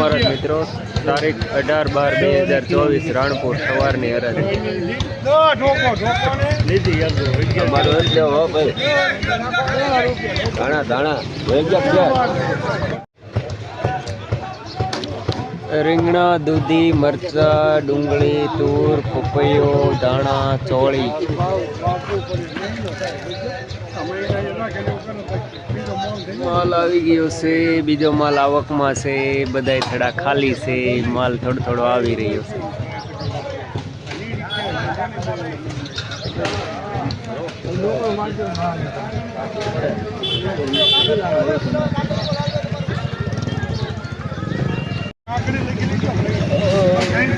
મહારાજ મિત્રો. તારીખ અઢાર બાર બે હજાર ચોવીસ રાણપુર સવારની હરાજી અમારો ધાણા ધાણા. રીંગણા, દૂધી, મરચા, ડુંગળી, તૂર, પપૈયો, ધાણા, ચોળી. માલ આવી ગયો છે, બીજો માલ આવકમાં છે, બધાય થોડા ખાલી છે, માલ થોડો થોડો આવી રહ્યો છે.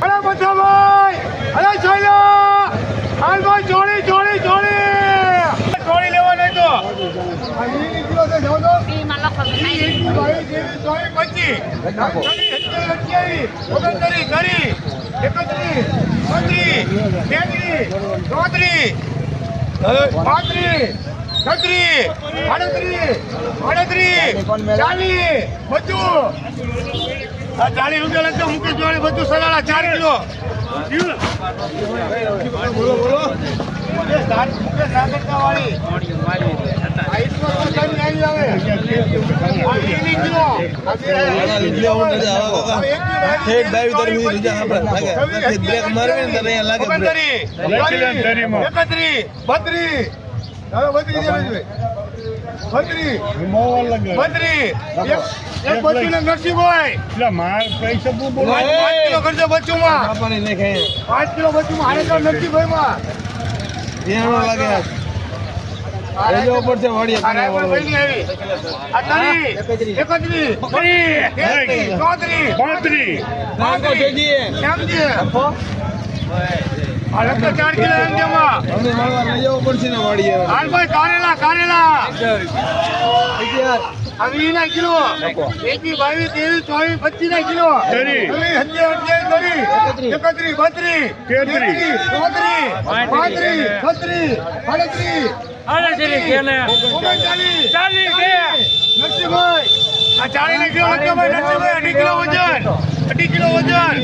અરે બચાભાઈ અરે છોલ્યા હાલ ભાઈ જોડી જોડી જોડી જોડી લેવા નહીં તો પાંત્રીસ, છત્રીસ, આડત્રીસ, આડત્રીસ, ચાલીસ, બધું. ચાલીસ રૂપિયા લખજો મુકેશ જોડે બધું સલાડા ચાર કિલો બોલો બોલો એ ઈસમાં તો ચાલી આવી આવે. આ કિલો. આ બે- આ એક કિલો ઓગણત્રીસ, ચાલીસ, એકત્રીસ, બત્રીસ. હવે બત્રીસ જેવી જોઈએ. બત્રીસ, બત્રીસ. એક- એક બચ્ચુને નરસિંહભાઈ. પાંચ પાંચ કિલો કરજો બચ્ચુમાં. કિલો હારે તો નરસિંહભાઈમાં. આ રાયફળ પહેલી આવી. આ તારીખ, એકત્રીસ, બત્રીસ, તેત્રીસ, ચોત્રીસ, પાંત્રીસ. એમ છે. ચાર કિલો એમ જેમાં. હાલભાઈ કારેલા કારેલા આ વીસ ના કિલો એકવીસ બાવીસ ત્રેવીસ ચોવીસ પચીસ ના કિલો. એકત્રીસ બત્રીસ તેત્રીસ. ચોત્રીસ પાંત્રીસ છત્રીસ આડત્રીસ ઓગણચાલીસ નરસિંહભાઈ આ ચાલીસ ના કિલો ભાઈ નરસિંહભાઈ અઢી કિલો વજન અઢી કિલો વજન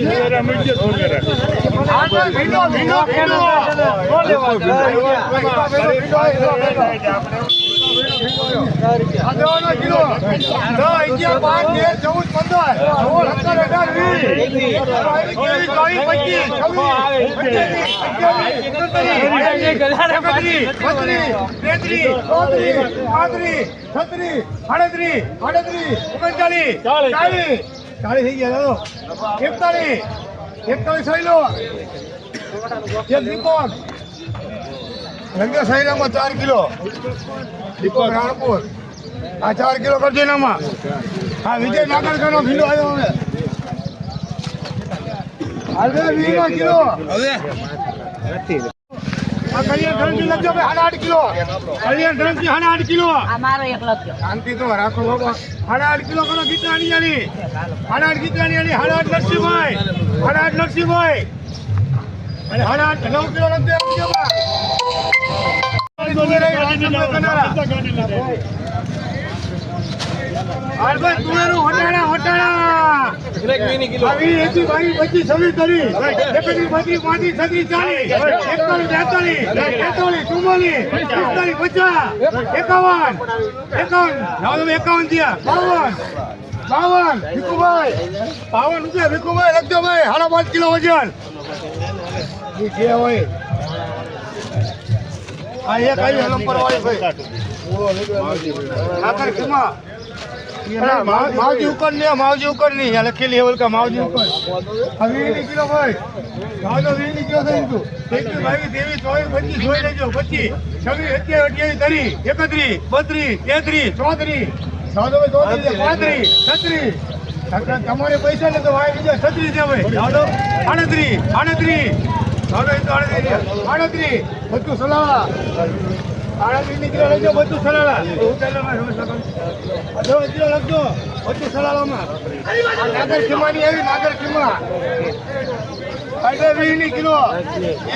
છત્રીસ, આડત્રીસ, આડત્રીસ, ઓગણચાલીસ, ચાલીસ. ચાલીસ થઈ ગયા દાદો. એકતાલીસ. એકતાલીસ સહેલો એક દીપક. લગ્ન સહેલામાં ચાર કિલો. દીપક રાણપુર. આ ચાર કિલો કરજો એનામાં. હા વિજય નાગરકરનો ભીંડો આવ્યો હવે. હવે વીસ કિલો. આ કરીએ ધરમથી લખજો ભાઈ. આઠ કિલો. કલ્યાણ ધરમથી સાડા આઠ કિલો. આ એક લખજો શાંતિ તો રાખો બાબા. સાડા આઠ કિલો કરો ગીતાની આલી સાડા આઠ ગીતાની આલી સાડા આઠ નરસિંહભાઈ. સાડા આઠ નરસિંહભાઈ. અને સાડા આઠ નવ કિલો લખજો આપજો બા. હાલભાઈ તુવેરું હટાણા હટાણા આવી એસી બાવી પચીસ છવ્વીસ ત્રીસ એકત્રીસ બત્રીસ પાંત્રીસ છત્રીસ ચાલીસ. એકતાલીસ બેતાલીસ. તેતાલીસ ચુમ્માલીસ. પિસ્તાલીસ પચાસ. એકાવન. એકાવન. એકાવન થયા. બાવન. બાવન. ભીખુભાઈ. બાવન રૂપિયા ભીખુભાઈ. લખજો ભાઈ સાડા પાંચ કિલો વજન. ઈ જે હોય. આ એક આવી નંબર વાળી ભાઈ અરે, માવ- માવજી ઉપર ને માવજી ઉપર નહીં. આ લખેલી હે ઓલકા માવજી ઉપર. આ વીસ કિલો ભાઈ. ભાવ તો વીસ કિલો થઈ ગયું. એકવીસ બાવીસ ત્રેવીસ ચોવીસ પચીસ જોઈ લેજો પચીસ છવ્વીસ અઠ્યાવીસ અઠ્યાવીસ ત્રીસ એકત્રીસ બત્રીસ તેત્રીસ ચોત્રીસ. ચોત્રીસ પાંત્રીસ છત્રીસ. તમારે પૈસા ને તો ભાઈ બીજા છત્રી છે ભાઈ. એ તો આણત્રી આણત્રી બધું સલાહ આણત્રી ની કિલો લખજો બધું સલાહ જો કિલો લખજો બધું સલાહમાં નાગર ખીમાની આવી નાગર ખીમા અઢારની કિલો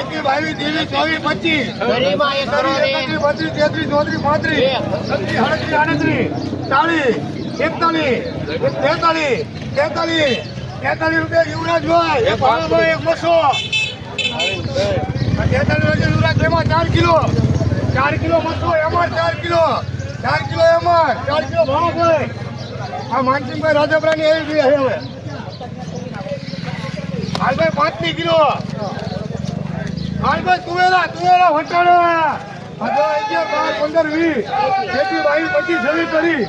એકવી બાવીસ ત્રેવીસ ચોવીસ પચીસ એકત્રીસ બત્રીસ તેત્રીસ ચોત્રીસ પાંત્રીસ. છત્રીસ આડત્રીસ આડત્રીસ. ચાલીસ એકતાલીસ તેતાલીસ તેતાલીસ. તેતાલીસ રૂપિયા યુવરાજભાઈ એક ભાણાભાઈ એક બસો. તેતાલીસ રૂપિયા યુવરાજ એમાં ચાર કિલો. ચાર કિલો મસો એમાં ચાર કિલો. ચાર કિલો એમાં ચાર કિલો ભાણાભાઈ આ માનસિંહભાઈ રાજાપરાની એવી જોઈએ હવે. હાલભાઈ પાંચની કિલો. હાલભાઈ તુવેરા તુવેરા વટાણા. બાર પંદર, વીસ. એકવીસ બાવીસ પચીસ છવ્વીસ બત્રીસ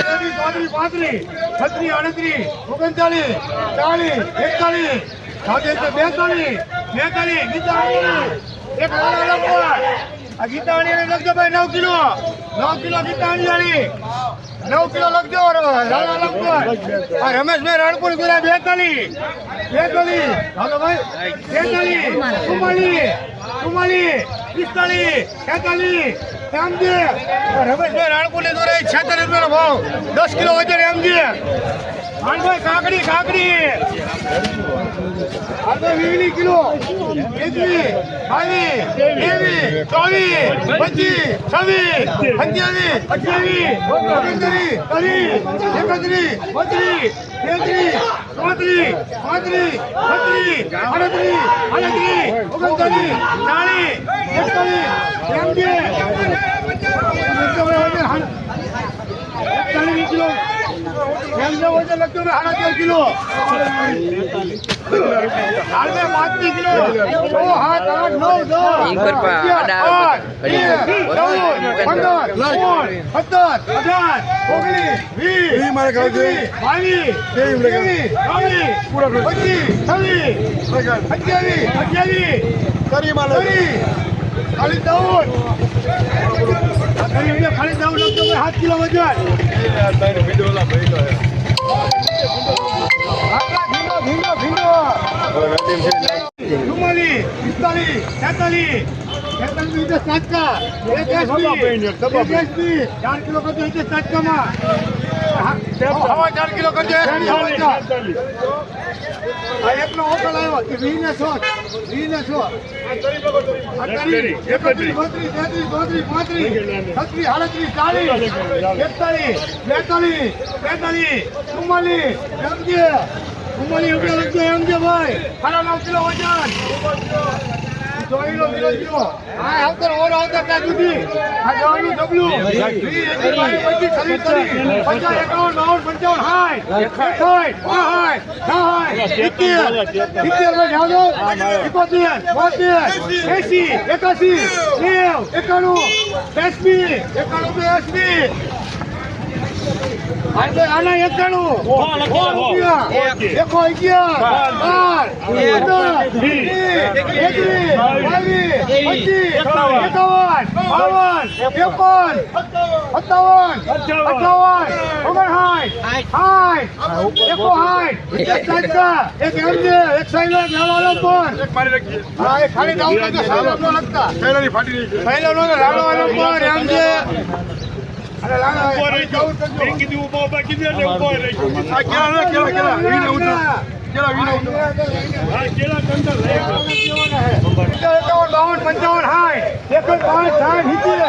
ત્રેવીસ ચોત્રીસ પાંત્રીસ છત્રીસ, આડત્રીસ, ઓગણચાલીસ, ચાલીસ, એકતાલીસ. સાથે બેતાલીસ બેતાલીસ એક આ ગીતાવાણી લખજો ભાઈ નવ કિલો. નવ કિલો ગીતાવાણી નવ કિલો લખજો લાલા લખજો આ રમેશભાઈ રણપુર ગુરા બેતાલીસ. બેતાલીસ. હાલો ભાઈ. બેતાલીસ. ચુમ્માલીસ. ચુમ્માલીસ. પિસ્તાલીસ. છેતાલીસ. એમજી. રમેશભાઈ રાણપુરની દોરે છેતાલીસ રૂપિયાનો ભાવ. દસ કિલો વજન એમજી. હાલભાઈ કાકડી કાકડી. વીસની કિલો. એકવીસ બાવીસ ત્રેવીસ ચોવીસ, પચીસ, છવ્વીસ સત્યાવીસ અઠ્યાવીસ, ઓગણત્રીસ, ત્રીસ, એકત્રીસ, બત્રીસ, તેત્રીસ, ચોત્રીસ, પાંત્રીસ, છત્રીસ, આડત્રીસ આડત્રીસ, ઓગણચાલીસ, ચાલીસ એમનો વજન લખજો ને સાડા તેર કિલો હાલમે પાંચની કિલો છ સાત આઠ નવ દસ પંદર સોળ સત્તર અઢાર ઓગણીસ વીસ બાવીસ ત્રેવીસ ચોવીસ પચીસ છવ્વીસ અઠ્યાવીસ અઠ્યાવીસ ત્રીસ ખાલી ચૌદ ખાલી દઉં લખજો ભાઈ સાત કિલો વજન ભીંડો ભીંડો ભીંડો ચુમ્માલીસ પિસ્તાલીસ છેતાલીસ. છેતાલીસ સાચકા એક એસપી ચાર કિલો એટલે સાચકામાં હવા ચાર કિલો કરજો એકનો ઓકલ આવ્યો વી ને સો વી ને સો એકતાલીસ બેતાલીસ તેતાલીસ ચુમ્માલીસ એમજે ચુમ્માલીસ રૂપિયા લખજો એમજે ભાઈ સાડા નવ કિલો વજન આ આવતર ઓર આવતર ત્યાં સુધી આ જવાનું ડબલું વીસ એકવીસ બાવીસ પચીસ એકાવન બાવન પંચાવન સાઠ સાઠ બાસઠ સાઠ સિત્તેર. સિત્તેરમાં જાજો એકોતેર બોતેર એસી એકાસી નેવ એકાણું એસબી એકાણું તો એસબી આના એકાણું. એકો અગિયાર. બાર. પંદર વીસ એકવીસ એક પચીસ એકાવન બાવન એકાવન સત્તાવન અઠાવન ઓગણસાઠ સાઠ એક સાચકા એક એમજે એક સાઈલર નાનો પર હા એ ખાલી ડાઉન લખજો સાઈલર નો લખતા સાઈલર નો રાણો વાળો પર એમજે અરે લાલો ડાઉન કરજો આ કેળા કેળા કેળા વીને ઉતરો એકાવન બાવન પંચાવન સાઠ એકસઠ પાંચ સાઠ સિત્તેર.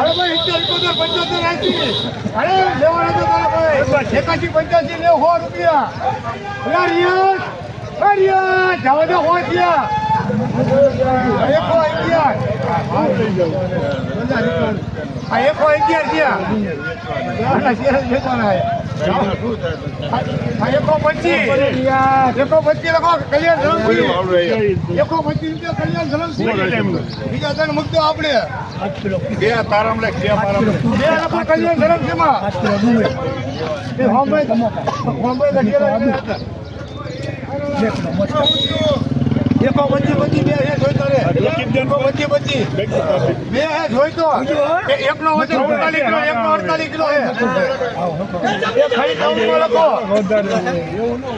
અરે ભાઈ સિત્તેર એકોતેર પંચોતેર એસી અરે લેવાના એકાસી પંચ્યાસી સો રૂપિયા. રિયાઝ. અરે રિયાઝ. જવા દો સો થયા એકો અગિયાર. આ એકો અગિયાર થયા એકો પચીસ એકો પચીસ લખો કલ્યાણ ધરમસિંહ એકો પચીસ રૂપિયા કલ્યાણ ધરમસિંહ બીજા ત્રણ મૂકતો આપણે બે લખો કલ્યાણ ધરમસિંહમાં એ હોમભાઈ હોમભાઈ ગઢિયારા હતા. એકો પચી બચી બે હે જોઈતો રે. એકો પચી પચી બે હે જોઈતો એ એકનો વજન અડતાલીસ કિલો એકનો અડતાલીસ કિલો હે. એ ખાલી કાઉન્ટમાં લખો.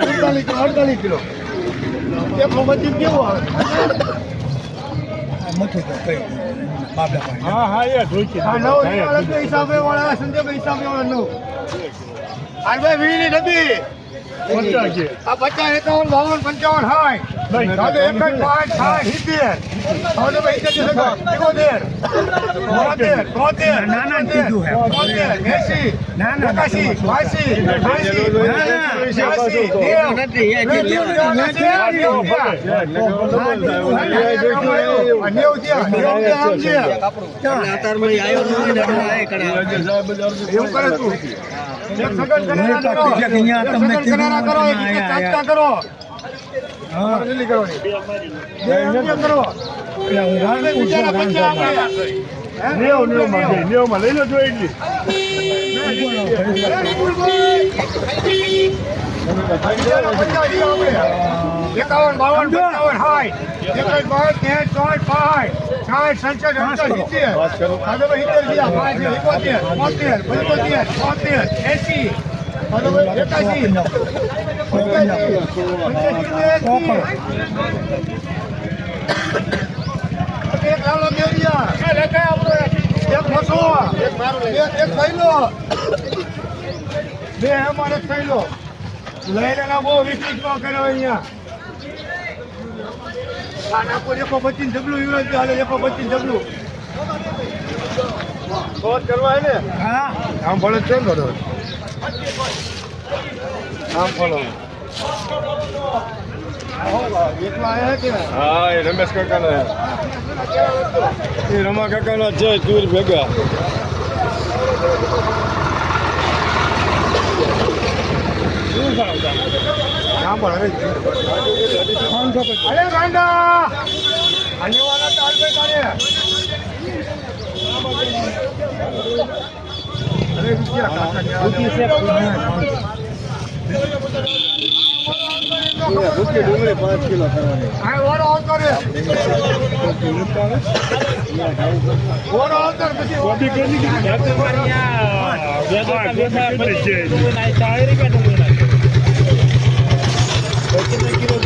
અડતાલીસ કિલો અડતાલીસ કિલો. એકનો પચી કેવું આવે? હા હા એ જોઈ છે નવ હિસાબે વાળા સંજય હિસાબે વાળા નવ. આ ભાઈ વીણી નથી. આ પચાસ એકાવન બાવન પંચાવન સાઠ એક જ પાંચ સાઠ સિત્તેર હવે એકોતેર બોતેર એસી બાસી થયા, આમ થયા. એવું કરે તું નેવ નેવમાં નેવ. માં લઈ લો જો એટલી એકાવન બાવન પંચાવન સાઠ એકજ બાર તેર ચોર પાંચ સાઠ સડસઠ અડસઠ સિત્તેર ગયા પાંચ એકોતેર બોતેર પંચોતેર બોતેર એસી એસી. એક લાલો એક મસો એક એક થૈલો બે, અમારે થૈલો લઈને બહુ વિકસિત ન કર્યો અહીંયા. નાખો એકો પચીસ ડબલું યુરોપ હાલે એકો પચીસ ડબલું કરવા ને હા. આમ ભલે છે ને આમ કે હા એ રમેશ કાકાના. એ રમા કાકા ના છે દૂર ભેગા આમ પણ હવે અરે ગાંડા આને વાળા તો તારે અરે રૂપિયા કાકા રૂપિયા ડુંગળી પાંચ કિલો કરવાની આ વાળો આવતો રે વાળો આવતો રે પછી કોબી કેટલી કીધી કિલો માંગે પાંચસો ઉતરાને વજન ઉપર માંગે દવાના કિલો છે. જાઓ તો. દો, અગિયાર, બાર, તેર,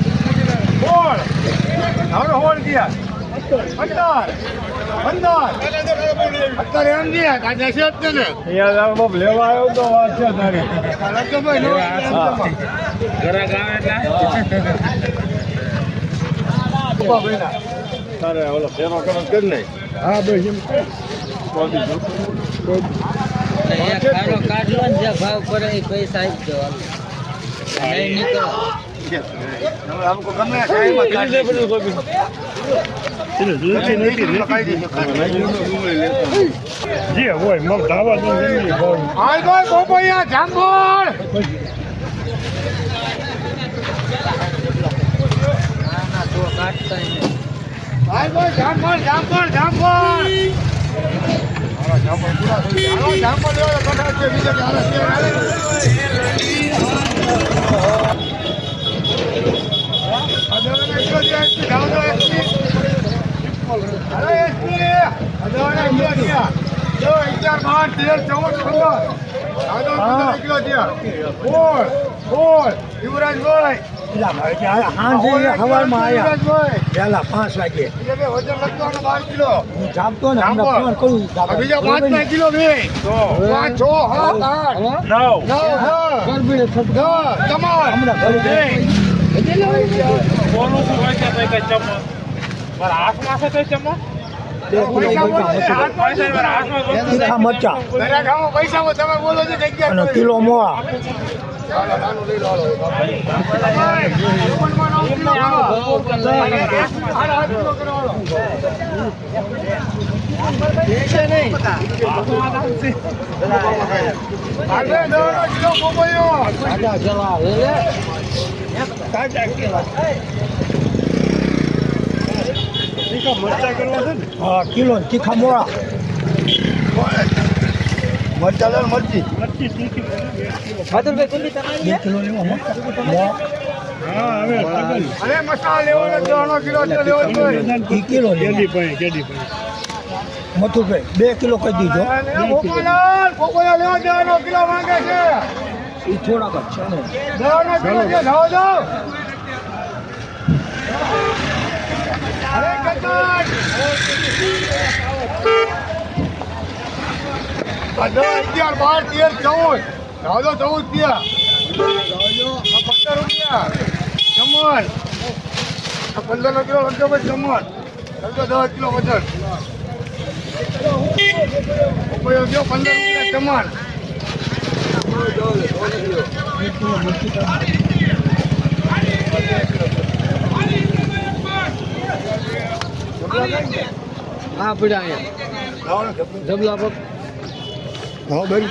હોળ હવે હોળ થયા પંદર પંદર અત્યારે એમ જ અહીંયા બાપ લેવા આવ્યો તો વાત છે તારી. તારે ઓલો ફેરો કરો કરી નહીં? હા ભાઈ એમ કોબી હવે ભાવ પડે એ પૈસા કાઢી દે. હાલ ભાઈ પોપૈયા જાંબુડ હાલ ભાઈ જાંબુડ જાંબુડ જાંબુડ હાલો જાંબુડ પૂરા થઈ ગયા. હાલો જાંબુડ લેવા તો કઠાળ છે બીજે હાલો છે, હાલે. આ દવાના કિલો છે, એસપી, જાઓ તો એસપી. હાલો એસપી. આ દવાના છે. જો અગિયાર, બાર, તેર, ચૌદ, પંદર. આ તો પંદર કિલો છે. બોલ, પહેલા પાંચ વાગે હું જાપતો ને હમણાં ફોન કરું બીજા પાંચ પાંચ કિલો બે. પાંચ, છ, નવ નવ, દસ, ગરબીને તમાર. હમણાં ઘરે કિલો બોલો હતા. છે, હાથમાં. તીખા મરચાં. દરેક આમાં પૈસામાં તમે બોલો છો કે અગિયાર અને કિલો. હા કિલો તીખા મોળા. મરચા લે મરચી. બે કિલો. લેવા અરે મસાલા. કિલો લેવા મથુરભાઈ બે કિલો કહી દીધો. કિલો એ થોડાક જ છે ને દેવાનો કિલો છે લાવો જાઓ અરે કતાર પંદર અગિયાર બાર તેર ચૌદ લાવો ચૌદ ત્યાં પંદર રૂપિયા આ પંદર નો કિલો જમણ લખજો દસ કિલો વજન પોપૈયો દો પંદર રૂપિયા જમણ હા પડ્યા અહીંયા. જબલા પર. હા બેન